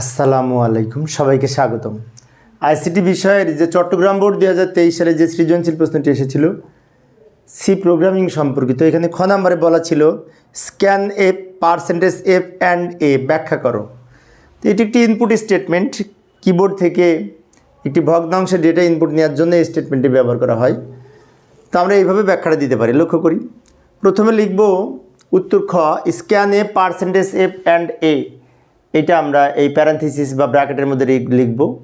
আসসালামু আলাইকুম, সবাইকে স্বাগতম। আইসিটি বিষয়ের যে চট্টগ্রাম বোর্ড দুই হাজার তেইশ সালে যে সৃজনশীল প্রশ্নটি এসেছিল, সি প্রোগ্রামিং সম্পর্কিত, এখানে খ নম্বরে বলা ছিল, scanf percentage f and a, ব্যাখ্যা করো। তো এটি একটি ইনপুট স্টেটমেন্ট কিবোর্ড থেকে একটি ভগ্নাংশের ডেটা ইনপুট নেওয়ার জন্য এই স্টেটমেন্টটি ব্যবহার করা হয়। তো আমরা এইভাবে ব্যাখ্যাটা দিতে পারি, লক্ষ্য করি। প্রথমে লিখব উত্তর খ, scanf percentage f and a. এটা আমরা এই প্যারান্থিসিস বা ব্র্যাকেটের মধ্যে লিখ- লিখব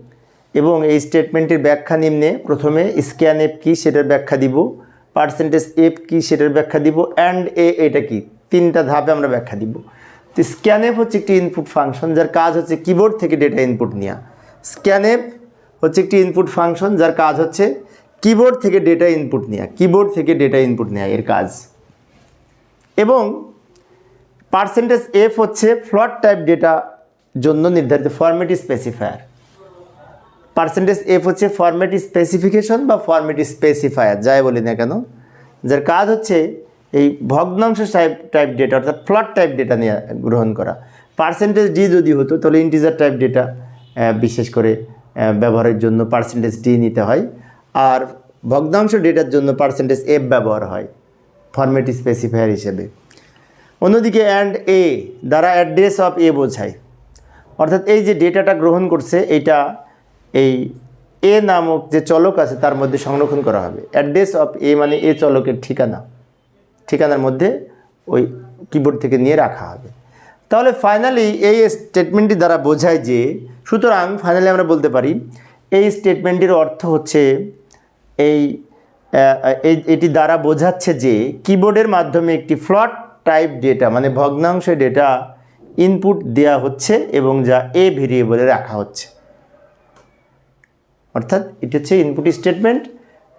এবং এই স্টেটমেন্টের ব্যাখ্যা নিম্নে প্রথমে স্ক্যান এফ কী সেটার ব্যাখ্যা দিব পার্সেন্টেজ এফ কী সেটার ব্যাখ্যা দিব অ্যান্ড এ এটা কি? তিনটা ধাপে আমরা ব্যাখ্যা দিব। তো স্ক্যান এফ হচ্ছে একটি ইনপুট ফাংশন যার কাজ হচ্ছে কিবোর্ড থেকে ডেটা ইনপুট নেওয়া স্ক্যান এফ হচ্ছে একটি ইনপুট ফাংশন যার কাজ হচ্ছে কিবোর্ড থেকে ডেটা ইনপুট নেওয়া কিবোর্ড থেকে ডেটা ইনপুট নেওয়া এর কাজ। এবং পার্সেন্টেজ এফ হচ্ছে ফ্লট টাইপ ডেটা জন্য নির্ধারিত ফরম্যাট স্পেসিফায়ার পার্সেন্টেজ এফ হচ্ছে ফরম্যাট স্পেসিফিকেশন বা ফরম্যাট স্পেসিফায়ার যাই বলি না কেন? যার কাজ হচ্ছে এই ভগ্নাংশ টাইপ টাইপ ডেটা অর্থাৎ ফ্লট টাইপ ডেটা নিয়ে গ্রহণ করা। পার্সেন্টেজ ডি যদি হতো, তাহলে ইন্টিজার টাইপ ডেটা বিশেষ করে ব্যবহারের জন্য পার্সেন্টেজ ডি নিতে হয়। আর ভগ্নাংশ ডেটার জন্য পার্সেন্টেজ এফ ব্যবহার হয় ফরম্যাট স্পেসিফায়ার হিসেবে। অন্যদিকে অ্যান্ড এ দ্বারা অ্যাড্রেস অফ এ বোঝায়। অর্থাৎ এই যে ডেটাটা গ্রহণ করছে, এটা এই এ নামক যে চলক আছে, তার মধ্যে সংরক্ষণ করা হবে। অ্যাড্রেস অফ এ মানে এ চলকের ঠিকানা। ঠিকানার মধ্যে ওই কিবোর্ড থেকে নিয়ে রাখা হবে। তাহলে ফাইনালি এই স্টেটমেন্টটি দ্বারা বোঝায় যে, সুতরাং ফাইনালি আমরা বলতে পারি, এই স্টেটমেন্টটির অর্থ হচ্ছে এই এটি দ্বারা বোঝাচ্ছে যে কিবোর্ডের মাধ্যমে একটি ফ্লট টাইপ ডেটা মানে ভগ্নাংশ ডেটা ইনপুট দেওয়া হচ্ছে এবং যা এ ভেরিয়েবলে রাখা হচ্ছে। অর্থাৎ এটি হচ্ছে ইনপুট স্টেটমেন্ট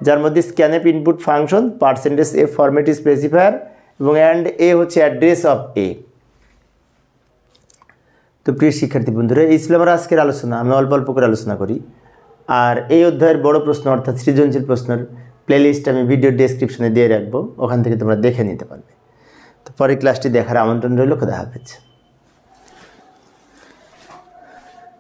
যার মধ্যে স্ক্যানএপ ইনপুট ফাংশন পার্সেন্টেজ এ ফরম্যাট স্পেসিফায়ার এবং অ্যান্ড এ হচ্ছে অ্যাড্রেস অফ এ তো প্রিয় শিক্ষার্থী বন্ধুরা, এই ছিল আমার আজকের আলোচনা। আমি অল্প অল্প করে আলোচনা করি। আর এই অধ্যায়ের বড় প্রশ্ন, অর্থাৎ সৃজনশীল প্রশ্নের প্লেলিস্ট আমি ভিডিও ডেসক্রিপশনে দিয়ে রাখব। ওখান থেকে তোমরা দেখে নিতে পারবে। তো পরে ক্লাসটি দেখার আমন্ত্রণ রইল। খোদা হাফেজ।